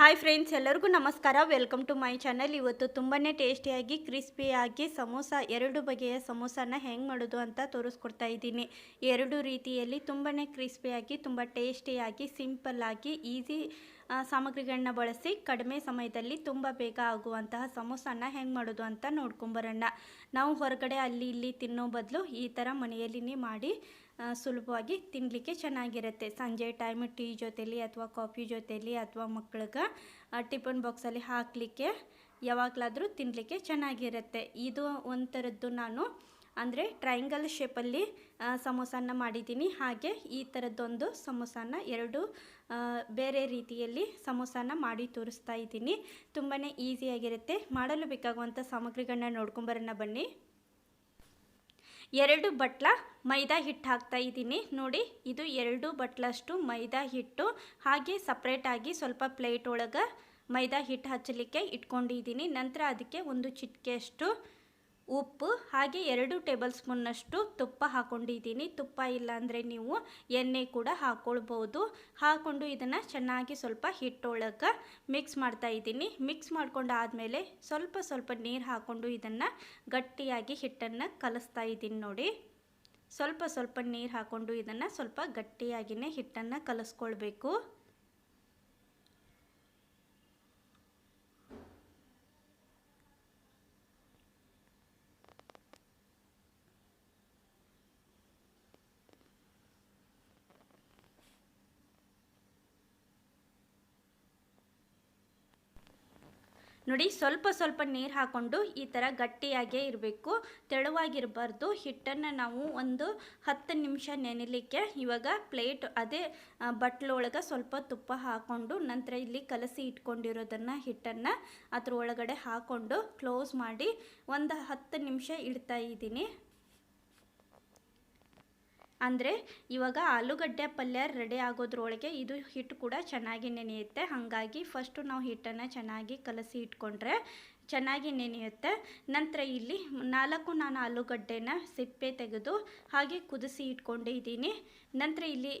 Hi friends, ಎಲ್ಲರಿಗೂ ನಮಸ್ಕಾರ. Welcome to my channel. ಇವತ್ತು ತುಂಬಾ ಟೇಸ್ಟಿಯಾಗಿ, ಕ್ರಿಸ್ಪಿಯಾಗಿ ಸಮೋಸ, ಎರಡು ಬಗೆಯ ಸಮೋಸನ ಹೆಂಗೆ ಮಾಡೋದು ಅಂತ ತೋರಿಸ್ಕೊಡ್ತಾ ಇದ್ದೀನಿ. ಎರಡು ರೀತಿಯಲ್ಲಿ ತುಂಬಾ ಕ್ರಿಸ್ಪಿಯಾಗಿ, ತುಂಬ ಟೇಸ್ಟಿಯಾಗಿ ಸಿಂಪಲ್ಲಾಗಿ ಈಸಿ ಸಾಮಗ್ರಿಗಳನ್ನ ಬಳಸಿ ಕಡಿಮೆ ಸಮಯದಲ್ಲಿ ತುಂಬ ಬೇಗ ಆಗುವಂತಹ ಸಮೋಸನ ಹೆಂಗೆ ಮಾಡೋದು ಅಂತ ನೋಡ್ಕೊಂಬರೋಣ ನಾವು ಹೊರಗಡೆ ಅಲ್ಲಿ ಇಲ್ಲಿ ತಿನ್ನೋ ಬದಲು ಈ ಥರ ಮನೆಯಲ್ಲಿನೇ ಮಾಡಿ ಸುಲಭವಾಗಿ ತಿನ್ನಲಿಕ್ಕೆ ಚೆನ್ನಾಗಿರುತ್ತೆ. ಸಂಜೆ ಟೈಮ್ ಟೀ ಜೊತೆಲಿ ಅಥವಾ ಕಾಫಿ ಜೊತೆಲಿ ಅಥವಾ ಮಕ್ಳಿಗೆ ಟಿಫನ್ ಬಾಕ್ಸಲ್ಲಿ ಹಾಕಲಿಕ್ಕೆ ಯಾವಾಗಲಾದರೂ ತಿನ್ನಲಿಕ್ಕೆ ಚೆನ್ನಾಗಿರುತ್ತೆ. ಇದು ಒಂಥರದ್ದು ನಾನು ಅಂದರೆ ಟ್ರಯಾಂಗಲ್ ಶೇಪಲ್ಲಿ ಸಮೋಸನ ಮಾಡಿದ್ದೀನಿ. ಹಾಗೆ ಈ ಥರದ್ದೊಂದು ಸಮೋಸನ ಎರಡು ಬೇರೆ ರೀತಿಯಲ್ಲಿ ಸಮೋಸನ ಮಾಡಿ ತೋರಿಸ್ತಾ ಇದ್ದೀನಿ. ತುಂಬಾ ಈಸಿಯಾಗಿರುತ್ತೆ ಮಾಡಲು ಬೇಕಾಗುವಂಥ ಸಾಮಗ್ರಿಗಳನ್ನ ನೋಡ್ಕೊಂಬರೋಣ ಬನ್ನಿ. ಎರಡು ಬಟ್ಲ ಮೈದಾ ಹಿಟ್ಟು ಹಾಕ್ತಾ ಇದ್ದೀನಿ. ನೋಡಿ, ಇದು ಎರಡು ಬಟ್ಲಷ್ಟು ಮೈದಾ ಹಿಟ್ಟು. ಹಾಗೆ ಸಪ್ರೇಟಾಗಿ ಸ್ವಲ್ಪ ಪ್ಲೇಟ್ ಒಳಗೆ ಮೈದಾ ಹಿಟ್ಟು ಹಚ್ಚಲಿಕ್ಕೆ ಇಟ್ಕೊಂಡಿದ್ದೀನಿ. ನಂತರ ಅದಕ್ಕೆ ಒಂದು ಚಿಟಿಕೆಯಷ್ಟು ಉಪ್ಪು ಹಾಗೆ ಎರಡು ಟೇಬಲ್ ಸ್ಪೂನ್ನಷ್ಟು ತುಪ್ಪ ಹಾಕ್ಕೊಂಡಿದ್ದೀನಿ ತುಪ್ಪ ಇಲ್ಲ ಅಂದರೆ ನೀವು ಎಣ್ಣೆ ಕೂಡ ಹಾಕ್ಕೊಳ್ಬೋದು ಹಾಕ್ಕೊಂಡು ಇದನ್ನು ಚೆನ್ನಾಗಿ ಸ್ವಲ್ಪ ಹಿಟ್ಟೊಳಗೆ ಮಿಕ್ಸ್ ಮಾಡ್ತಾ ಇದ್ದೀನಿ. ಮಿಕ್ಸ್ ಮಾಡ್ಕೊಂಡು ಆದಮೇಲೆ ಸ್ವಲ್ಪ ಸ್ವಲ್ಪ ನೀರು ಹಾಕ್ಕೊಂಡು ಇದನ್ನು ಗಟ್ಟಿಯಾಗಿ ಹಿಟ್ಟನ್ನು ಕಲಿಸ್ತಾ ಇದ್ದೀನಿ ನೋಡಿ. ಸ್ವಲ್ಪ ಸ್ವಲ್ಪ ನೀರು ಹಾಕ್ಕೊಂಡು ಇದನ್ನು ಸ್ವಲ್ಪ ಗಟ್ಟಿಯಾಗಿಯೇ ಹಿಟ್ಟನ್ನು ಕಲಿಸ್ಕೊಳ್ಬೇಕು. ನೋಡಿ, ಸ್ವಲ್ಪ ಸ್ವಲ್ಪ ನೀರು ಹಾಕ್ಕೊಂಡು ಈ ಥರ ಗಟ್ಟಿಯಾಗೇ ಇರಬೇಕು. ತೆಳುವಾಗಿರಬಾರ್ದು. ಹಿಟ್ಟನ್ನು ನಾವು ಒಂದು ಹತ್ತು ನಿಮಿಷ ನೆನೆಲಿಕ್ಕೆ ಇವಾಗ ಪ್ಲೇಟ್ ಅದೇ ಬಟ್ಲೊಳಗೆ ಸ್ವಲ್ಪ ತುಪ್ಪ ಹಾಕ್ಕೊಂಡು ನಂತರ ಇಲ್ಲಿ ಕಲಸಿ ಇಟ್ಕೊಂಡಿರೋದನ್ನು ಹಿಟ್ಟನ್ನು ಅದ್ರ ಒಳಗಡೆ ಹಾಕ್ಕೊಂಡು ಕ್ಲೋಸ್ ಮಾಡಿ ಒಂದು ಹತ್ತು ನಿಮಿಷ ಇಡ್ತಾ ಇದ್ದೀನಿ. ಅಂದರೆ ಇವಾಗ ಆಲೂಗಡ್ಡೆ ಪಲ್ಯ ರೆಡಿ ಆಗೋದ್ರೊಳಗೆ ಇದು ಹಿಟ್ಟು ಕೂಡ ಚೆನ್ನಾಗಿ ನೆನೆಯುತ್ತೆ. ಹಾಗಾಗಿ ಫಸ್ಟು ನಾವು ಹಿಟ್ಟನ್ನು ಚೆನ್ನಾಗಿ ಕಲಸಿ ಇಟ್ಕೊಂಡ್ರೆ ಚೆನ್ನಾಗಿ ನೆನೆಯುತ್ತೆ. ನಂತರ ಇಲ್ಲಿ ನಾಲ್ಕು ನಾನು ಆಲೂಗಡ್ಡೆನ ಸಿಪ್ಪೆ ತೆಗೆದು ಹಾಗೆ ಕುದಿಸಿ ಇಟ್ಕೊಂಡಿದ್ದೀನಿ. ನಂತರ ಇಲ್ಲಿ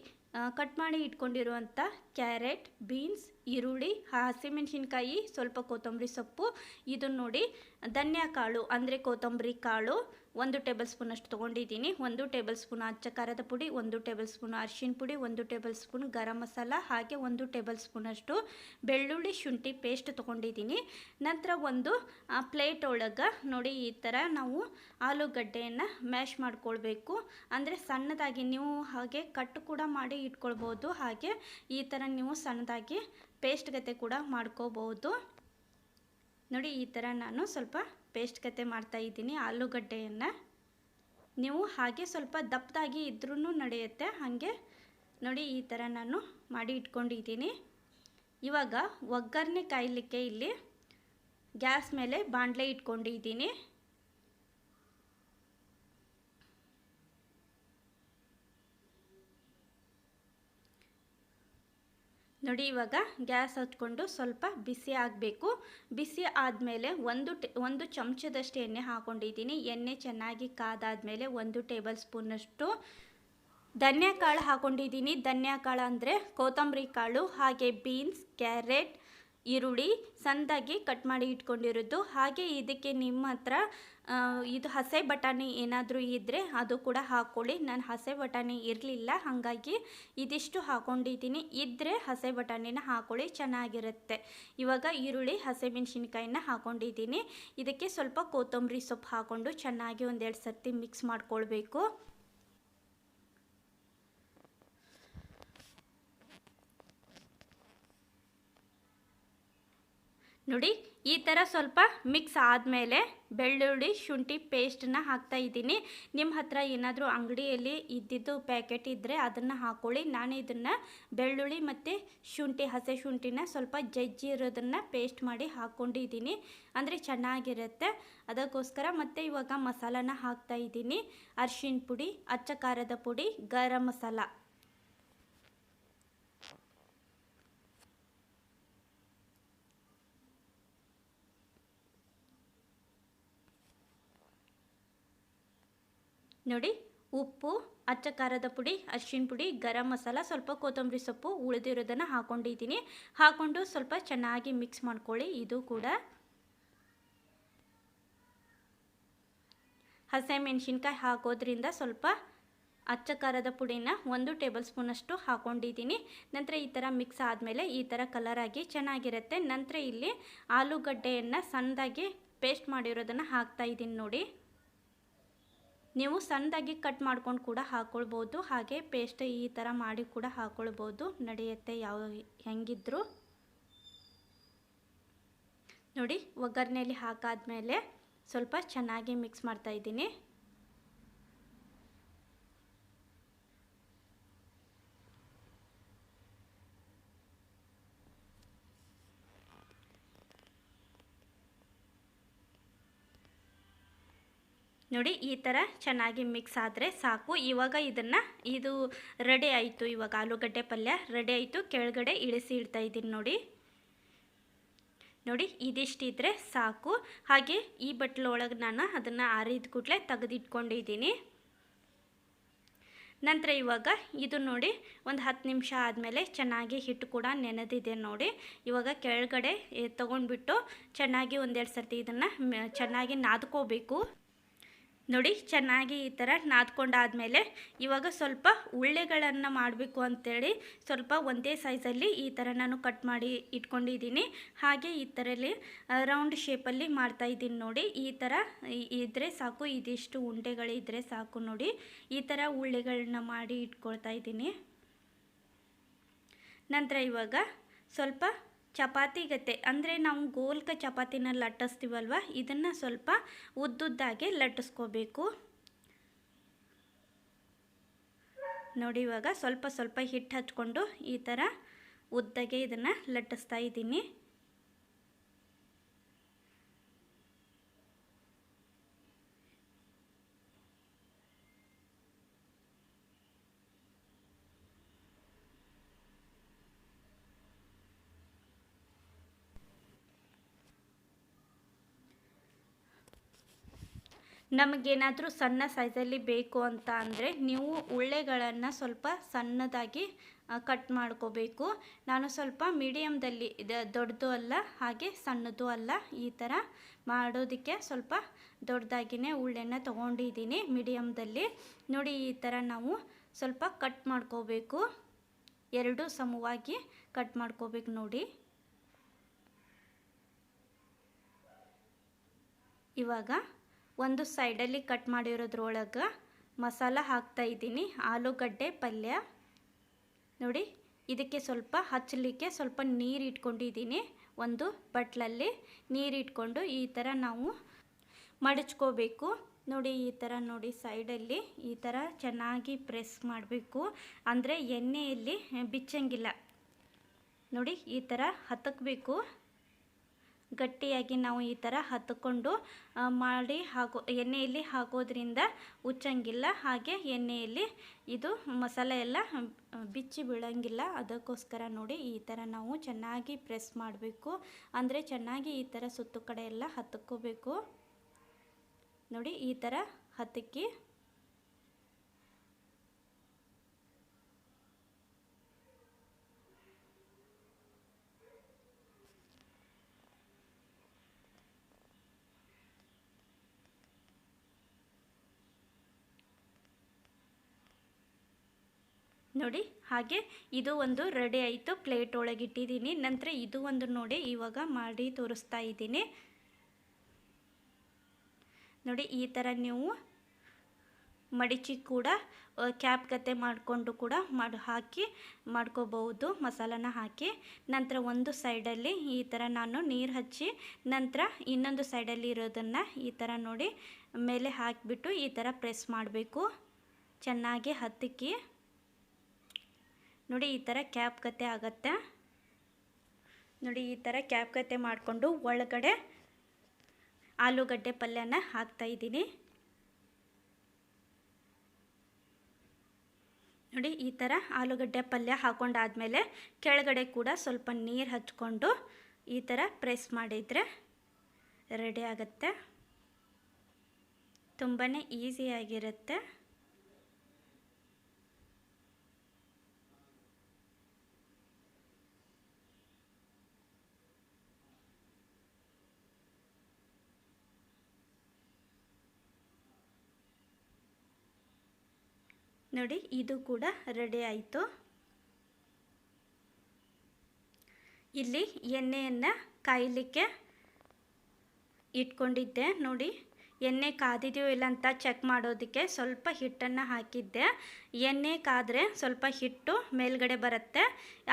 ಕಟ್ ಮಾಡಿ ಇಟ್ಕೊಂಡಿರುವಂಥ ಕ್ಯಾರೆಟ್, ಬೀನ್ಸ್, ಈರುಳ್ಳಿ ಹಸಿಮೆಣಸಿನ್ಕಾಯಿ, ಸ್ವಲ್ಪ ಕೊತ್ತಂಬರಿ ಸೊಪ್ಪು, ಇದನ್ನು ನೋಡಿ ಧನ್ಯ ಕಾಳು ಅಂದರೆ ಕೊತ್ತಂಬರಿ ಕಾಳು ಒಂದು ಟೇಬಲ್ ಸ್ಪೂನಷ್ಟು ತೊಗೊಂಡಿದ್ದೀನಿ. ಒಂದು ಟೇಬಲ್ ಸ್ಪೂನ್ ಅಚ್ಚ ಖಾರದ ಪುಡಿ, ಒಂದು ಟೇಬಲ್ ಸ್ಪೂನ್ ಅರಿಶಿನ ಪುಡಿ, ಒಂದು ಟೇಬಲ್ ಸ್ಪೂನ್ ಗರಂ ಮಸಾಲ, ಹಾಗೆ ಒಂದು ಟೇಬಲ್ ಸ್ಪೂನಷ್ಟು ಬೆಳ್ಳುಳ್ಳಿ ಶುಂಠಿ ಪೇಸ್ಟ್ ತೊಗೊಂಡಿದ್ದೀನಿ. ನಂತರ ಒಂದು ಪ್ಲೇಟ್ ಒಳಗೆ ನೋಡಿ ಈ ಥರ ನಾವು ಆಲೂಗಡ್ಡೆಯನ್ನು ಮ್ಯಾಶ್ ಮಾಡ್ಕೊಳ್ಬೇಕು. ಅಂದರೆ ಸಣ್ಣದಾಗಿ ನೀವು ಹಾಗೆ ಕಟ್ ಕೂಡ ಮಾಡಿ ಇಟ್ಕೊಳ್ಬೋದು. ಹಾಗೆ ಈ ಥರ ನೀವು ಸಣ್ಣದಾಗಿ ಪೇಸ್ಟ್ ಗತೆ ಕೂಡ ಮಾಡ್ಕೋಬೋದು ನೋಡಿ ಈ ಥರ ನಾನು ಸ್ವಲ್ಪ ಪೇಸ್ಟ್ ಕತೆ ಮಾಡ್ತಾ ಇದ್ದೀನಿ, ಆಲೂಗಡ್ಡೆಯನ್ನು. ನೀವು ಹಾಗೆ ಸ್ವಲ್ಪ ದಪ್ಪದಾಗಿ ಇದ್ರೂ ನಡೆಯುತ್ತೆ, ಹಾಗೆ ನೋಡಿ ಈ ಥರ ನಾನು ಮಾಡಿ ಇಟ್ಕೊಂಡಿದ್ದೀನಿ. ಇವಾಗ ಒಗ್ಗರಣೆ ಕಾಯಲಿಕ್ಕೆ ಇಲ್ಲಿ ಗ್ಯಾಸ್ ಮೇಲೆ ಬಾಣಲೆ ಇಟ್ಕೊಂಡಿದ್ದೀನಿ. ನೋಡಿ, ಇವಾಗ ಗ್ಯಾಸ್ ಹಚ್ಕೊಂಡು ಸ್ವಲ್ಪ ಬಿಸಿ ಆಗಬೇಕು. ಬಿಸಿ ಆದಮೇಲೆ ಒಂದು ಟೆ, ಒಂದು ಚಮಚದಷ್ಟು ಎಣ್ಣೆ ಹಾಕ್ಕೊಂಡಿದ್ದೀನಿ ಎಣ್ಣೆ ಚೆನ್ನಾಗಿ ಕಾದಾದಮೇಲೆ ಒಂದು ಟೇಬಲ್ ಸ್ಪೂನಷ್ಟು ಧನ್ಯ ಕಾಳು ಹಾಕ್ಕೊಂಡಿದ್ದೀನಿ ಧನ್ಯ ಕಾಳು ಅಂದರೆ ಕೊತ್ತಂಬರಿ ಕಾಳು, ಹಾಗೆ ಬೀನ್ಸ್, ಕ್ಯಾರೆಟ್ ಈರುಳ್ಳಿ ಸಣ್ಣದಾಗಿ ಕಟ್ ಮಾಡಿ ಇಟ್ಕೊಂಡಿರೋದು. ಹಾಗೆ ಇದಕ್ಕೆ ನಿಮ್ಮ ಹತ್ರ ಇದು ಹಸೆ ಬಟಾಣಿ ಏನಾದರೂ ಇದ್ದರೆ ಅದು ಕೂಡ ಹಾಕ್ಕೊಳ್ಳಿ ನಾನು ಹಸೆ ಬಟಾಣಿ ಇರಲಿಲ್ಲ, ಹಾಗಾಗಿ ಇದಿಷ್ಟು ಹಾಕ್ಕೊಂಡಿದ್ದೀನಿ ಇದ್ದರೆ ಹಸೆ ಬಟಾಣಿನ ಹಾಕ್ಕೊಳ್ಳಿ ಚೆನ್ನಾಗಿರುತ್ತೆ. ಇವಾಗ ಈರುಳ್ಳಿ ಹಸಿಮೆಣ್ಸಿನ್ಕಾಯಿನ ಹಾಕ್ಕೊಂಡಿದ್ದೀನಿ ಇದಕ್ಕೆ ಸ್ವಲ್ಪ ಕೊತ್ತಂಬರಿ ಸೊಪ್ಪು ಹಾಕ್ಕೊಂಡು ಚೆನ್ನಾಗಿ ಒಂದೆರಡು ಸರ್ತಿ ಮಿಕ್ಸ್ ಮಾಡ್ಕೊಳ್ಬೇಕು. ನೋಡಿ, ಈ ಥರ ಸ್ವಲ್ಪ ಮಿಕ್ಸ್ ಆದಮೇಲೆ ಬೆಳ್ಳುಳ್ಳಿ, ಶುಂಠಿ ಪೇಸ್ಟನ್ನ ಹಾಕ್ತಾ ಇದ್ದೀನಿ. ನಿಮ್ಮ ಹತ್ರ ಏನಾದರೂ ಅಂಗಡಿಯಲ್ಲಿ ಇದ್ದಿದ್ದು ಪ್ಯಾಕೆಟ್ ಇದ್ದರೆ ಅದನ್ನು ಹಾಕ್ಕೊಳ್ಳಿ ನಾನು ಇದನ್ನು ಬೆಳ್ಳುಳ್ಳಿ ಮತ್ತು ಶುಂಠಿ, ಹಸೆ ಶುಂಠಿನ ಸ್ವಲ್ಪ ಜಜ್ಜಿ ಇರೋದನ್ನು ಪೇಸ್ಟ್ ಮಾಡಿ ಹಾಕ್ಕೊಂಡಿದ್ದೀನಿ ಅಂದರೆ ಚೆನ್ನಾಗಿರುತ್ತೆ. ಅದಕ್ಕೋಸ್ಕರ ಮತ್ತು ಇವಾಗ ಮಸಾಲಾನ ಹಾಕ್ತಾ ಇದ್ದೀನಿ. ಅರ್ಶಿನ ಪುಡಿ, ಅಚ್ಚ ಖಾರದ ಪುಡಿ, ಗರಂ ಮಸಾಲ. ನೋಡಿ, ಉಪ್ಪು ಅಚ್ಚ ಖಾರದ ಪುಡಿ, ಅರಿಶಿನ ಪುಡಿ, ಗರಂ ಮಸಾಲ, ಸ್ವಲ್ಪ ಕೊತ್ತಂಬರಿ ಸೊಪ್ಪು ಉಳಿದಿರೋದನ್ನು ಹಾಕೊಂಡಿದ್ದೀನಿ. ಹಾಕ್ಕೊಂಡು ಸ್ವಲ್ಪ ಚೆನ್ನಾಗಿ ಮಿಕ್ಸ್ ಮಾಡ್ಕೊಳ್ಳಿ. ಇದು ಕೂಡ ಹಸಿಮೆಣ್ಸಿನ್ಕಾಯಿ ಹಾಕೋದ್ರಿಂದ ಸ್ವಲ್ಪ ಅಚ್ಚ ಖಾರದ ಪುಡಿನ ಒಂದು ಟೇಬಲ್ ಸ್ಪೂನಷ್ಟು ಹಾಕೊಂಡಿದ್ದೀನಿ. ನಂತರ ಈ ಥರ ಮಿಕ್ಸ್ ಆದಮೇಲೆ ಈ ಥರ ಕಲರಾಗಿ ಚೆನ್ನಾಗಿರುತ್ತೆ. ನಂತರ ಇಲ್ಲಿ ಆಲೂಗಡ್ಡೆಯನ್ನು ಸಣ್ಣದಾಗಿ ಪೇಸ್ಟ್ ಮಾಡಿರೋದನ್ನು ಹಾಕ್ತಾ ಇದ್ದೀನಿ ನೋಡಿ. ನೀವು ಸಣ್ಣದಾಗಿ ಕಟ್ ಮಾಡ್ಕೊಂಡು ಕೂಡ ಹಾಕ್ಕೊಳ್ಬೋದು ಹಾಗೆ ಪೇಸ್ಟ್ ಈ ಥರ ಮಾಡಿ ಕೂಡ ಹಾಕ್ಕೊಳ್ಬೋದು ನಡೆಯುತ್ತೆ ಯಾವ ಹೆಂಗಿದ್ರು. ನೋಡಿ ಒಗ್ಗರಣೆಯಲ್ಲಿ ಹಾಕಾದ್ಮೇಲೆ ಸ್ವಲ್ಪ ಚೆನ್ನಾಗಿ ಮಿಕ್ಸ್ ಮಾಡ್ತಾ ಇದ್ದೀನಿ. ನೋಡಿ, ಈ ಥರ ಚೆನ್ನಾಗಿ ಮಿಕ್ಸ್ ಆದರೆ ಸಾಕು. ಇವಾಗ ಇದನ್ನು ಇದು ರೆಡಿ ಆಯಿತು. ಇವಾಗ ಆಲೂಗಡ್ಡೆ ಪಲ್ಯ ರೆಡಿ ಆಯಿತು. ಕೆಳಗಡೆ ಇಳಿಸಿ ಇಡ್ತಾ ಇದ್ದೀನಿ ನೋಡಿ. ನೋಡಿ, ಇದಿಷ್ಟಿದ್ರೆ ಸಾಕು. ಹಾಗೆ ಈ ಬಟ್ಲೊಳಗೆ ನಾನು ಅದನ್ನು ಆರಿದ ಕೂಡಲೇ ತೆಗೆದಿಟ್ಕೊಂಡಿದ್ದೀನಿ. ನಂತರ ಇವಾಗ ಇದು ನೋಡಿ, ಒಂದು ಹತ್ತು ನಿಮಿಷ ಆದಮೇಲೆ ಚೆನ್ನಾಗಿ ಹಿಟ್ಟು ಕೂಡ ನೆನೆದಿದೆ ನೋಡಿ. ಇವಾಗ ಕೆಳಗಡೆ ತೊಗೊಂಡ್ಬಿಟ್ಟು ಚೆನ್ನಾಗಿ ಒಂದೆರಡು ಸರ್ತಿ ಇದನ್ನು ಚೆನ್ನಾಗಿ ನಾದ್ಕೋಬೇಕು. ನೋಡಿ, ಚೆನ್ನಾಗಿ ಈ ಥರ ನಾದ್ಕೊಂಡಾದಮೇಲೆ ಇವಾಗ ಸ್ವಲ್ಪ ಉಳ್ಳೆಗಳನ್ನು ಮಾಡಬೇಕು ಅಂತೇಳಿ ಸ್ವಲ್ಪ ಒಂದೇ ಸೈಜಲ್ಲಿ ಈ ಥರ ನಾನು ಕಟ್ ಮಾಡಿ ಇಟ್ಕೊಂಡಿದ್ದೀನಿ. ಹಾಗೆ ಈ ಥರಲ್ಲಿ ರೌಂಡ್ ಶೇಪಲ್ಲಿ ಮಾಡ್ತಾಯಿದ್ದೀನಿ ನೋಡಿ. ಈ ಥರ ಇದ್ದರೆ ಸಾಕು, ಇದಿಷ್ಟು ಉಂಡೆಗಳಿದ್ದರೆ ಸಾಕು ನೋಡಿ. ಈ ಥರ ಉಳ್ಳೆಗಳನ್ನ ಮಾಡಿ ಇಟ್ಕೊಳ್ತಾ ಇದ್ದೀನಿ. ನಂತರ ಇವಾಗ ಸ್ವಲ್ಪ ಚಪಾತಿ ಗತೆ ಅಂದರೆ ನಾವು ಗೋಲ್ಕ ಚಪಾತಿನ ಲಟ್ಟಿಸ್ತೀವಲ್ವ? ಇದನ್ನು ಸ್ವಲ್ಪ ಉದ್ದುದ್ದಾಗೆ ಲಟ್ಟಿಸ್ಕೋಬೇಕು. ನೋಡಿ ಇವಾಗ ಸ್ವಲ್ಪ ಸ್ವಲ್ಪ ಹಿಟ್ಟು ಹಚ್ಕೊಂಡು ಈ ಥರ ಉದ್ದಗೆ ಇದನ್ನು ಲಟ್ಟಿಸ್ತಾ ಇದ್ದೀನಿ. ನಮಗೇನಾದರೂ ಸಣ್ಣ ಸೈಜಲ್ಲಿ ಬೇಕು ಅಂತ ಅಂದರೆ ನೀವು ಉಳ್ಳೆಗಳನ್ನು ಸ್ವಲ್ಪ ಸಣ್ಣದಾಗಿ ಕಟ್ ಮಾಡ್ಕೋಬೇಕು. ನಾನು ಸ್ವಲ್ಪ ಮೀಡಿಯಮ್ದಲ್ಲಿ ದೊಡ್ಡದು ಅಲ್ಲ, ಹಾಗೆ ಸಣ್ಣದು ಅಲ್ಲ, ಈ ಥರ ಮಾಡೋದಕ್ಕೆ ಸ್ವಲ್ಪ ದೊಡ್ಡದಾಗಿಯೇ ಉಳ್ಳೆನ ತೊಗೊಂಡಿದ್ದೀನಿ ಮೀಡಿಯಮ್ದಲ್ಲಿ ನೋಡಿ, ಈ ಥರ ನಾವು ಸ್ವಲ್ಪ ಕಟ್ ಮಾಡ್ಕೋಬೇಕು. ಎರಡು ಸಮವಾಗಿ ಕಟ್ ಮಾಡ್ಕೋಬೇಕು ನೋಡಿ. ಇವಾಗ ಒಂದು ಸೈಡಲ್ಲಿ ಕಟ್ ಮಾಡಿರೋದ್ರೊಳಗೆ ಮಸಾಲ ಹಾಕ್ತಾ ಇದ್ದೀನಿ. ಆಲೂಗಡ್ಡೆ, ಪಲ್ಯ. ನೋಡಿ, ಇದಕ್ಕೆ ಸ್ವಲ್ಪ ಹಚ್ಚಲಿಕ್ಕೆ ಸ್ವಲ್ಪ ನೀರು ಇಟ್ಕೊಂಡಿದ್ದೀನಿ. ಒಂದು ಬಟ್ಲಲ್ಲಿ ನೀರು ಇಟ್ಕೊಂಡು ಈ ಥರ ನಾವು ಮಡಚ್ಕೋಬೇಕು. ನೋಡಿ, ಈ ಥರ ನೋಡಿ, ಸೈಡಲ್ಲಿ ಈ ಥರ ಚೆನ್ನಾಗಿ ಪ್ರೆಸ್ ಮಾಡಬೇಕು. ಅಂದರೆ ಎಣ್ಣೆಯಲ್ಲಿ ಬಿಚ್ಚಂಗಿಲ್ಲ. ನೋಡಿ, ಈ ಥರ ಹತ್ತಕಬೇಕು ಗಟ್ಟಿಯಾಗಿ ನಾವು ಈ ಥರ ಹತ್ಕೊಂಡು ಮಾಡಿ ಹಾಕೋ, ಎಣ್ಣೆಯಲ್ಲಿ ಹಾಕೋದ್ರಿಂದ ಉಚ್ಚಂಗಿಲ್ಲ. ಹಾಗೆ ಎಣ್ಣೆಯಲ್ಲಿ ಇದು ಮಸಾಲೆ ಎಲ್ಲ ಬಿಚ್ಚಿ ಬೀಳಂಗಿಲ್ಲ. ಅದಕ್ಕೋಸ್ಕರ ನೋಡಿ ಈ ಥರ ನಾವು ಚೆನ್ನಾಗಿ ಪ್ರೆಸ್ ಮಾಡಬೇಕು. ಅಂದರೆ ಚೆನ್ನಾಗಿ ಈ ಥರ ಸುತ್ತು ಕಡೆ ಎಲ್ಲ ಹತ್ಕೋಬೇಕು. ನೋಡಿ ಈ ಥರ ಹತ್ತಕ್ಕಿ ನೋಡಿ, ಹಾಗೆ ಇದು ಒಂದು ರೆಡಿ ಆಯಿತು ಪ್ಲೇಟ್ ಒಳಗೆ ಇಟ್ಟಿದ್ದೀನಿ. ನಂತರ ಇದು ಒಂದು ನೋಡಿ, ಇವಾಗ ಮಾಡಿ ತೋರಿಸ್ತಾ ಇದ್ದೀನಿ. ನೋಡಿ, ಈ ಥರ ನೀವು ಮಡಿಚಿ ಕೂಡ ಕ್ಯಾಪ್ ಕತೆ ಮಾಡಿಕೊಂಡು ಕೂಡ ಮಾಡಿ, ಹಾಕಿ ಮಾಡ್ಕೋಬಹುದು, ಮಸಾಲನ ಹಾಕಿ. ನಂತರ ಒಂದು ಸೈಡಲ್ಲಿ ಈ ಥರ ನಾನು ನೀರು ಹಚ್ಚಿ, ನಂತರ ಇನ್ನೊಂದು ಸೈಡಲ್ಲಿ ಇರೋದನ್ನು ಈ ಥರ ನೋಡಿ, ಮೇಲೆ ಹಾಕಿಬಿಟ್ಟು ಈ ಥರ ಪ್ರೆಸ್ ಮಾಡಬೇಕು. ಚೆನ್ನಾಗಿ ಹತ್ತಿಕ್ಕಿ. ನೋಡಿ, ಈ ಥರ ಕ್ಯಾಪ್ ಕತೆ ಆಗತ್ತೆ. ನೋಡಿ, ಈ ಥರ ಕ್ಯಾಪ್ ಕತೆ ಮಾಡಿಕೊಂಡು ಒಳಗಡೆ ಆಲೂಗಡ್ಡೆ ಪಲ್ಯನ ಹಾಕ್ತಾಯಿದ್ದೀನಿ ನೋಡಿ, ಈ ಥರ ಆಲೂಗಡ್ಡೆ ಪಲ್ಯ ಹಾಕೊಂಡಾದಮೇಲೆ ಕೆಳಗಡೆ ಕೂಡ ಸ್ವಲ್ಪ ನೀರು ಹಚ್ಕೊಂಡು ಈ ಥರ ಪ್ರೆಸ್ ಮಾಡಿದರೆ ರೆಡಿ ಆಗುತ್ತೆ. ತುಂಬಾ ಈಸಿಯಾಗಿರುತ್ತೆ ನೋಡಿ, ಇದು ಕೂಡ ರೆಡಿ ಆಯಿತು. ಇಲ್ಲಿ ಎಣ್ಣೆಯನ್ನು ಕಾಯಲಿಕ್ಕೆ ಇಟ್ಕೊಂಡಿದ್ದೆ. ನೋಡಿ, ಎಣ್ಣೆ ಕಾದಿದೆಯೋ ಇಲ್ಲ ಅಂತ ಚೆಕ್ ಮಾಡೋದಕ್ಕೆ ಸ್ವಲ್ಪ ಹಿಟ್ಟನ್ನು ಹಾಕಿದ್ದೆ. ಎಣ್ಣೆ ಕಾದರೆ ಸ್ವಲ್ಪ ಹಿಟ್ಟು ಮೇಲ್ಗಡೆ ಬರುತ್ತೆ.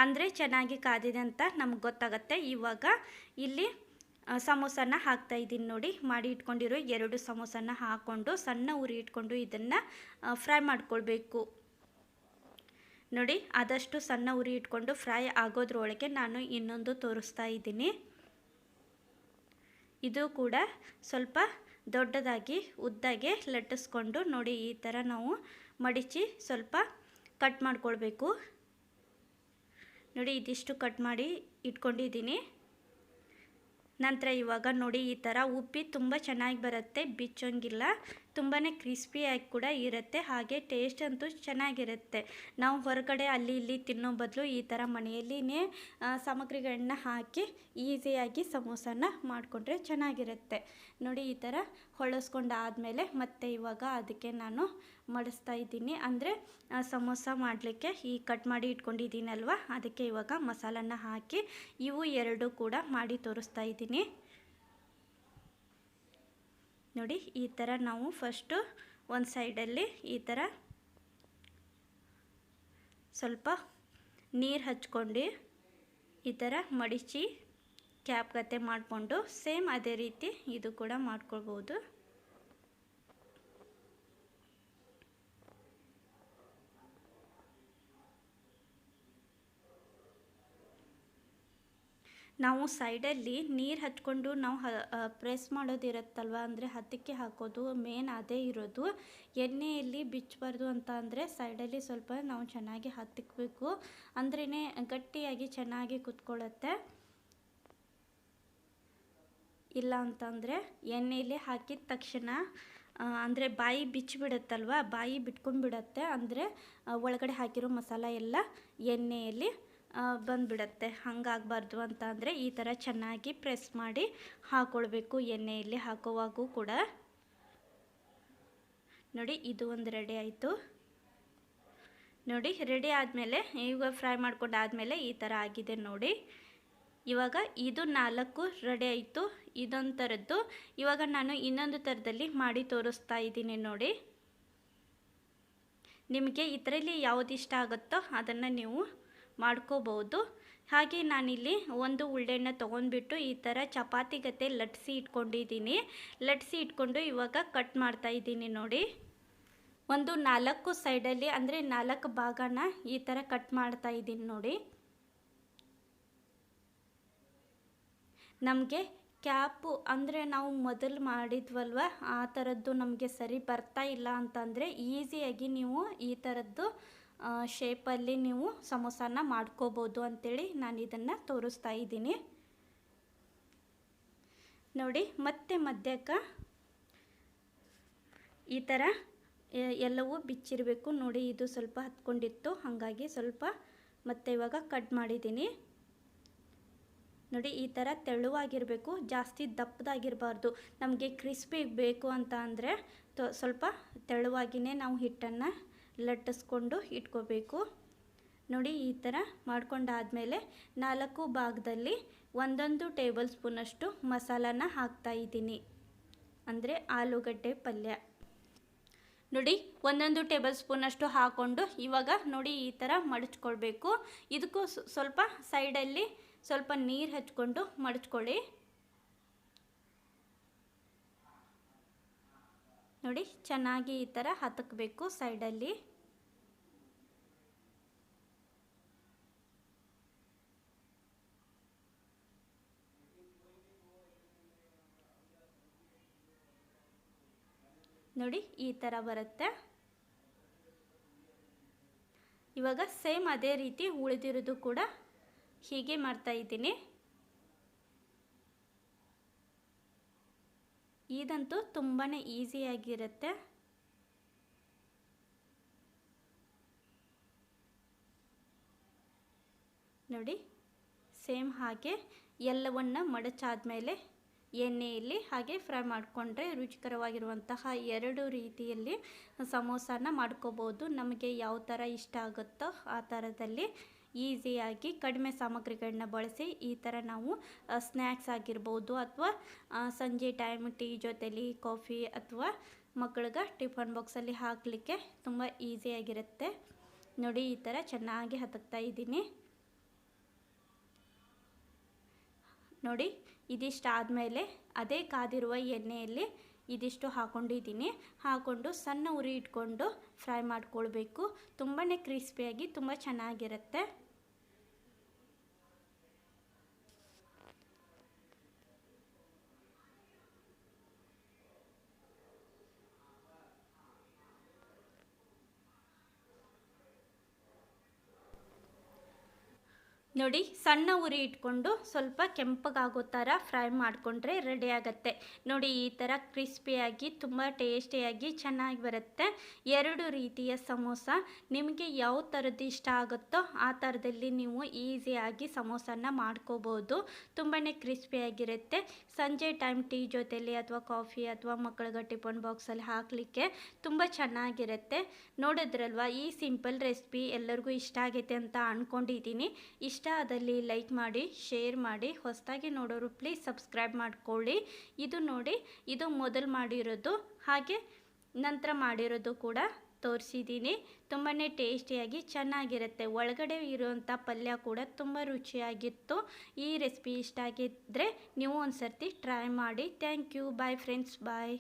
ಅಂದರೆ ಚೆನ್ನಾಗಿ ಕಾದಿದೆ ಅಂತ ನಮ್ಗೆ ಗೊತ್ತಾಗುತ್ತೆ. ಇವಾಗ ಇಲ್ಲಿ ಸಮೋಸನ ಹಾಕ್ತಾ ಇದ್ದೀನಿ ನೋಡಿ. ಮಾಡಿ ಇಟ್ಕೊಂಡಿರೋ ಎರಡು ಸಮೋಸನ ಹಾಕ್ಕೊಂಡು ಸಣ್ಣ ಉರಿ ಇಟ್ಕೊಂಡು ಇದನ್ನು ಫ್ರೈ ಮಾಡ್ಕೊಳ್ಬೇಕು. ನೋಡಿ, ಆದಷ್ಟು ಸಣ್ಣ ಉರಿ ಇಟ್ಕೊಂಡು ಫ್ರೈ ಆಗೋದ್ರೊಳಗೆ ನಾನು ಇನ್ನೊಂದು ತೋರಿಸ್ತಾ ಇದ್ದೀನಿ. ಇದು ಕೂಡ ಸ್ವಲ್ಪ ದೊಡ್ಡದಾಗಿ, ಉದ್ದಾಗೆ ಲಟ್ಟಿಸ್ಕೊಂಡು ನೋಡಿ, ಈ ಥರ ನಾವು ಮಡಿಚಿ ಸ್ವಲ್ಪ ಕಟ್ ಮಾಡ್ಕೊಳ್ಬೇಕು. ನೋಡಿ, ಇದಿಷ್ಟು ಕಟ್ ಮಾಡಿ ಇಟ್ಕೊಂಡಿದ್ದೀನಿ. ನಂತರ ಇವಾಗ ನೋಡಿ ಈ ಥರ ಉಪ್ಪಿ ತುಂಬ ಚೆನ್ನಾಗಿ ಬರುತ್ತೆ ಬಿಚ್ಚೋಂಗಿಲ್ಲ. ತುಂಬಾ ಕ್ರಿಸ್ಪಿಯಾಗಿ ಕೂಡ ಇರುತ್ತೆ. ಹಾಗೆ ಟೇಸ್ಟ್ ಅಂತೂ ಚೆನ್ನಾಗಿರುತ್ತೆ. ನಾವು ಹೊರಗಡೆ ಅಲ್ಲಿ ಇಲ್ಲಿ ತಿನ್ನೋ ಬದಲು ಈ ಥರ ಮನೆಯಲ್ಲಿನೇ ಸಾಮಗ್ರಿಗಳನ್ನ ಹಾಕಿ ಈಸಿಯಾಗಿ ಸಮೋಸನ ಮಾಡಿಕೊಂಡ್ರೆ ಚೆನ್ನಾಗಿರುತ್ತೆ. ನೋಡಿ ಈ ಥರ ಹೊಳಸ್ಕೊಂಡಾದಮೇಲೆ ಮತ್ತೆ ಇವಾಗ ಅದಕ್ಕೆ ನಾನು ಮಡಿಸ್ತಾ ಇದ್ದೀನಿ. ಅಂದರೆ ಸಮೋಸ ಮಾಡಲಿಕ್ಕೆ ಈ ಕಟ್ ಮಾಡಿ ಇಟ್ಕೊಂಡಿದ್ದೀನಲ್ವ? ಅದಕ್ಕೆ ಇವಾಗ ಮಸಾಲನ್ನ ಹಾಕಿ ಇವು ಎರಡು ಕೂಡ ಮಾಡಿ ತೋರಿಸ್ತಾ ಇದ್ದೀನಿ. ನೋಡಿ, ಈ ಥರ ನಾವು ಫಸ್ಟು ಒಂದು ಸೈಡಲ್ಲಿ ಈ ಥರ ಸ್ವಲ್ಪ ನೀರು ಹಚ್ಕೊಂಡು ಈ ಥರ ಮಡಿಚಿ ಕ್ಯಾಪ್ ಗತೆ ಮಾಡಿಕೊಂಡು ಸೇಮ್ ಅದೇ ರೀತಿ ಇದು ಕೂಡ ಮಾಡ್ಕೊಳ್ಬೋದು. ನಾವು ಸೈಡಲ್ಲಿ ನೀರು ಹಚ್ಕೊಂಡು ನಾವು ಪ್ರೆಸ್ ಮಾಡೋದಿರುತ್ತಲ್ವ? ಅಂದರೆ ಹತ್ತಕ್ಕೆ ಹಾಕೋದು, ಮೇನ್ ಅದೇ ಇರೋದು. ಎಣ್ಣೆಯಲ್ಲಿ ಬಿಚ್ಚಬಾರ್ದು ಅಂತ ಅಂದರೆ ಸೈಡಲ್ಲಿ ಸ್ವಲ್ಪ ನಾವು ಚೆನ್ನಾಗಿ ಹತ್ತಿಕ್ಬೇಕು ಅಂದ್ರೇ ಗಟ್ಟಿಯಾಗಿ ಚೆನ್ನಾಗಿ ಕುತ್ಕೊಳ್ಳುತ್ತೆ ಇಲ್ಲ ಅಂತಂದರೆ ಎಣ್ಣೆಯಲ್ಲಿ ಹಾಕಿದ ತಕ್ಷಣ ಅಂದರೆ ಬಾಯಿ ಬಿಚ್ಚಿಬಿಡುತ್ತಲ್ವ ಬಾಯಿ ಬಿಟ್ಕೊಂಡು ಬಿಡುತ್ತೆ ಅಂದರೆ ಒಳಗಡೆ ಹಾಕಿರೋ ಮಸಾಲ ಎಲ್ಲ ಎಣ್ಣೆಯಲ್ಲಿ ಬಂದುಬಿಡತ್ತೆ. ಹಂಗಾಗಬಾರ್ದು ಅಂತ ಅಂದರೆ ಈ ಥರ ಚೆನ್ನಾಗಿ ಪ್ರೆಸ್ ಮಾಡಿ ಹಾಕ್ಕೊಳ್ಬೇಕು ಎಣ್ಣೆಯಲ್ಲಿ ಹಾಕುವಾಗೂ ಕೂಡ. ನೋಡಿ, ಇದು ಒಂದು ರೆಡಿ ಆಯಿತು. ನೋಡಿ ರೆಡಿ ಆದಮೇಲೆ, ಈಗ ಫ್ರೈ ಮಾಡ್ಕೊಂಡಾದಮೇಲೆ ಈ ಥರ ಆಗಿದೆ ನೋಡಿ. ಇವಾಗ ಇದು ನಾಲ್ಕು ರೆಡಿ ಆಯಿತು. ಇದೊಂದು ಥರದ್ದು ಇವಾಗ ನಾನು ಇನ್ನೊಂದು ಥರದಲ್ಲಿ ಮಾಡಿ ತೋರಿಸ್ತಾ ಇದ್ದೀನಿ ನೋಡಿ. ನಿಮಗೆ ಇದರಲ್ಲಿ ಯಾವುದು ಇಷ್ಟ ಆಗುತ್ತೋ ಅದನ್ನು ನೀವು ಮಾಡ್ಕೋಬೋದು ಹಾಗೆ ನಾನಿಲ್ಲಿ ಒಂದು ಉಳ್ಳೆಣ್ಣೆ ತೊಗೊಂಡ್ಬಿಟ್ಟು ಈ ಥರ ಚಪಾತಿ ಗತೆ ಲಟ್ಸಿ ಇಟ್ಕೊಂಡಿದ್ದೀನಿ. ಲಟ್ಸಿ ಇಟ್ಕೊಂಡು ಇವಾಗ ಕಟ್ ಮಾಡ್ತಾ ಇದ್ದೀನಿ ನೋಡಿ. ಒಂದು ನಾಲ್ಕು ಸೈಡಲ್ಲಿ ಅಂದರೆ ನಾಲ್ಕು ಭಾಗನ ಈ ಥರ ಕಟ್ ಮಾಡ್ತಾ ಇದ್ದೀನಿ ನೋಡಿ. ನಮಗೆ ಕ್ಯಾಪು ಅಂದರೆ ನಾವು ಮೊದಲು ಮಾಡಿದ್ವಲ್ವ? ಆ ಥರದ್ದು ನಮಗೆ ಸರಿ ಬರ್ತಾ ಇಲ್ಲ ಅಂತಂದರೆ ಈಸಿಯಾಗಿ ನೀವು ಈ ಥರದ್ದು ಶೇಪಲ್ಲಿ ನೀವು ಸಮೋಸನ ಮಾಡ್ಕೋಬೋದು ಅಂಥೇಳಿ ನಾನು ಇದನ್ನು ತೋರಿಸ್ತಾ ಇದ್ದೀನಿ. ನೋಡಿ, ಮತ್ತೆ ಮಧ್ಯಕ್ಕೆ ಈ ಥರ ಎಲ್ಲವೂ ಬಿಚ್ಚಿರಬೇಕು. ನೋಡಿ, ಇದು ಸ್ವಲ್ಪ ಹತ್ಕೊಂಡಿತ್ತು. ಹಾಗಾಗಿ ಸ್ವಲ್ಪ ಮತ್ತೆ ಇವಾಗ ಕಟ್ ಮಾಡಿದ್ದೀನಿ. ನೋಡಿ, ಈ ಥರ ತೆಳುವಾಗಿರಬೇಕು, ಜಾಸ್ತಿ ದಪ್ಪದಾಗಿರಬಾರ್ದು. ನಮಗೆ ಕ್ರಿಸ್ಪಿ ಬೇಕು ಅಂತ ಅಂದರೆ ಸ್ವಲ್ಪ ತೆಳುವಾಗಿಯೇ ನಾವು ಹಿಟ್ಟನ್ನು ಲಟ್ಟಿಸ್ಕೊಂಡು ಇಟ್ಕೋಬೇಕು. ನೋಡಿ, ಈ ಥರ ಮಾಡ್ಕೊಂಡಾದಮೇಲೆ ನಾಲ್ಕು ಭಾಗದಲ್ಲಿ ಒಂದೊಂದು ಟೇಬಲ್ ಸ್ಪೂನಷ್ಟು ಮಸಾಲಾನ ಹಾಕ್ತಾ ಇದ್ದೀನಿ. ಅಂದರೆ ಆಲೂಗಡ್ಡೆ ಪಲ್ಯ. ನೋಡಿ, ಒಂದೊಂದು ಟೇಬಲ್ ಸ್ಪೂನಷ್ಟು ಹಾಕ್ಕೊಂಡು ಇವಾಗ ನೋಡಿ, ಈ ಥರ ಮಡಚ್ಕೊಳ್ಬೇಕು. ಇದಕ್ಕೂ ಸ್ವಲ್ಪ ಸೈಡಲ್ಲಿ ಸ್ವಲ್ಪ ನೀರು ಹಚ್ಕೊಂಡು ಮಡಚ್ಕೊಳ್ಳಿ. ನೋಡಿ, ಚೆನ್ನಾಗಿ ಈ ಥರ ಹತ್ತಕಬೇಕು ಸೈಡಲ್ಲಿ. ನೋಡಿ, ಈ ಥರ ಬರುತ್ತೆ. ಇವಾಗ ಸೇಮ್ ಅದೇ ರೀತಿ ಉಳಿದಿರೋದು ಕೂಡ ಹೀಗೆ ಮಾಡ್ತಾ ಇದ್ದೀನಿ. ಇದಂತೂ ತುಂಬಾ ಈಸಿಯಾಗಿರುತ್ತೆ ನೋಡಿ ಸೇಮ್ ಹಾಗೆ ಎಲ್ಲವನ್ನು ಮಡಚಾದ್ಮೇಲೆ ಎಣ್ಣೆಯಲ್ಲಿ ಹಾಗೆ ಫ್ರೈ ಮಾಡಿಕೊಂಡ್ರೆ ರುಚಿಕರವಾಗಿರುವಂತಹ ಎರಡು ರೀತಿಯಲ್ಲಿ ಸಮೋಸಾನ ಮಾಡ್ಕೋಬೋದು. ನಮಗೆ ಯಾವ ಥರ ಇಷ್ಟ ಆಗುತ್ತೋ ಆ ಥರದಲ್ಲಿ ಈಸಿಯಾಗಿ ಕಡಿಮೆ ಸಾಮಗ್ರಿಗಳನ್ನ ಬಳಸಿ ಈ ಥರ ನಾವು ಸ್ನ್ಯಾಕ್ಸ್ ಆಗಿರ್ಬೋದು ಅಥವಾ ಸಂಜೆ ಟೈಮ್ ಟೀ ಜೊತೆಲಿ ಕಾಫಿ ಅಥವಾ ಮಕ್ಕಳಿಗೆ ಟಿಫನ್ ಬಾಕ್ಸಲ್ಲಿ ಹಾಕಲಿಕ್ಕೆ ತುಂಬ ಈಸಿಯಾಗಿರುತ್ತೆ ನೋಡಿ ಈ ಥರ ಚೆನ್ನಾಗಿ ಹತಕ್ತಾ ಇದ್ದೀನಿ. ನೋಡಿ ಇದಿಷ್ಟು ಆದಮೇಲೆ ಅದೇ ಕಾದಿರುವ ಎಣ್ಣೆಯಲ್ಲಿ ಇದಿಷ್ಟು ಹಾಕೊಂಡಿದ್ದೀನಿ. ಹಾಕ್ಕೊಂಡು ಸಣ್ಣ ಉರಿ ಇಟ್ಕೊಂಡು ಫ್ರೈ ಮಾಡ್ಕೊಳ್ಬೇಕು. ತುಂಬಾ ಕ್ರಿಸ್ಪಿಯಾಗಿ ತುಂಬ ಚೆನ್ನಾಗಿರುತ್ತೆ. ನೋಡಿ, ಸಣ್ಣ ಉರಿ ಇಟ್ಕೊಂಡು ಸ್ವಲ್ಪ ಕೆಂಪಗಾಗೋ ಥರ ಫ್ರೈ ಮಾಡಿಕೊಂಡ್ರೆ ರೆಡಿ ಆಗುತ್ತೆ. ನೋಡಿ, ಈ ಥರ ಕ್ರಿಸ್ಪಿಯಾಗಿ ತುಂಬ ಟೇಸ್ಟಿಯಾಗಿ ಚೆನ್ನಾಗಿ ಬರುತ್ತೆ. ಎರಡು ರೀತಿಯ ಸಮೋಸ. ನಿಮಗೆ ಯಾವ ಥರದ್ದು ಇಷ್ಟ ಆಗುತ್ತೋ ಆ ಥರದಲ್ಲಿ ನೀವು ಈಸಿಯಾಗಿ ಸಮೋಸನ ಮಾಡ್ಕೋಬೋದು. ತುಂಬಾ ಕ್ರಿಸ್ಪಿಯಾಗಿರುತ್ತೆ ಸಂಜೆ ಟೈಮ್ ಟೀ ಜೊತೆಲಿ ಅಥವಾ ಕಾಫಿ ಅಥವಾ ಮಕ್ಕಳಿಗೆ ಟಿಫನ್ ಬಾಕ್ಸಲ್ಲಿ ಹಾಕಲಿಕ್ಕೆ ತುಂಬ ಚೆನ್ನಾಗಿರುತ್ತೆ. ನೋಡಿದ್ರಲ್ವ, ಈ ಸಿಂಪಲ್ ರೆಸಿಪಿ ಎಲ್ಲರಿಗೂ ಇಷ್ಟ ಆಗೈತೆ ಅಂತ ಅಂದ್ಕೊಂಡಿದ್ದೀನಿ ಇಷ್ಟ ಆದಲ್ಲಿ ಲೈಕ್ ಮಾಡಿ ಶೇರ್ ಮಾಡಿ, ಹೊಸದಾಗಿ ನೋಡೋರು ಪ್ಲೀಸ್ ಸಬ್ಸ್ಕ್ರೈಬ್ ಮಾಡಿಕೊಳ್ಳಿ. ಇದು ನೋಡಿ, ಇದು ಮೊದಲು ಮಾಡಿರೋದು. ಹಾಗೆ ನಂತರ ಮಾಡಿರೋದು ಕೂಡ ತೋರಿಸಿದ್ದೀನಿ ತುಂಬಾ ಟೇಸ್ಟಿಯಾಗಿ ಚೆನ್ನಾಗಿರುತ್ತೆ. ಒಳಗಡೆ ಇರುವಂಥ ಪಲ್ಯ ಕೂಡ ತುಂಬ ರುಚಿಯಾಗಿತ್ತು. ಈ ರೆಸಿಪಿ ಇಷ್ಟ ಆಗಿದ್ದರೆ ನೀವು ಒಂದು ಸರ್ತಿ ಟ್ರೈ ಮಾಡಿ. Thank you bye friends bye